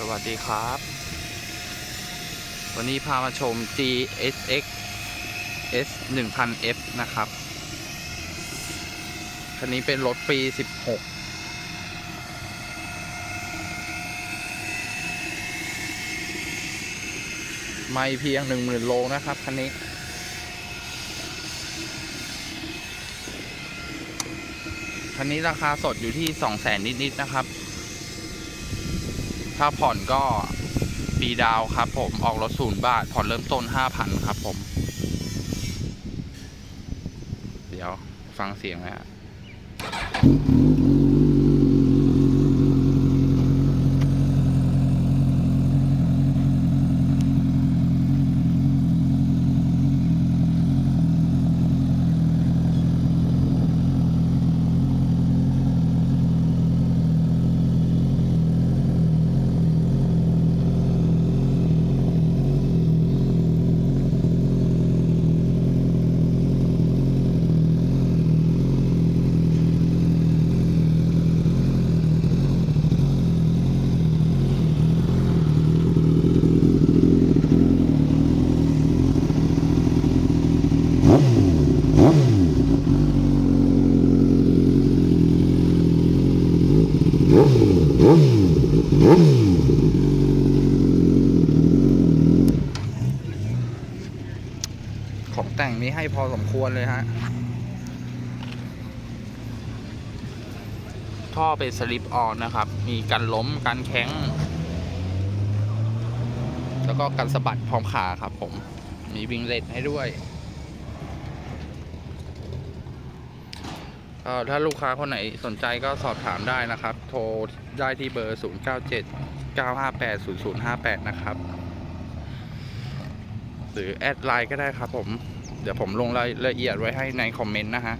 สวัสดีครับ วันนี้พามาชม GSX S 1000F นะครับ คันนี้เป็นรถปี 16 ไม่เพียง 10,000 โลนะครับ คันนี้คันนี้ราคาสดอยู่ที่ 200,000 นิด ๆ นะครับ ถ้าผ่อนก็ปีดาวครับผมออกรถศูนย์บาท ผ่อนเริ่มต้นห้าพันครับผม เดี๋ยวฟังเสียงนะ ของแต่งนี้ให้พอสมควรเลยฮะ ท่อเป็นสลิปออนนะครับ มีกันล้มกันแข้งแล้วก็กันสะบัดพร้อมขาครับผม มีวิงเลตให้ด้วย ถ้าลูกค้าคนไหนสนใจก็สอบถามได้นะครับ โทรได้ที่เบอร์ 0 9 7 9 5 8 0 0 5 8 นะครับ หรือแอดไลน์ก็ได้ครับผม เดี๋ยวผมลงรายละเอียดไว้ให้ในคอมเมนต์นะฮะ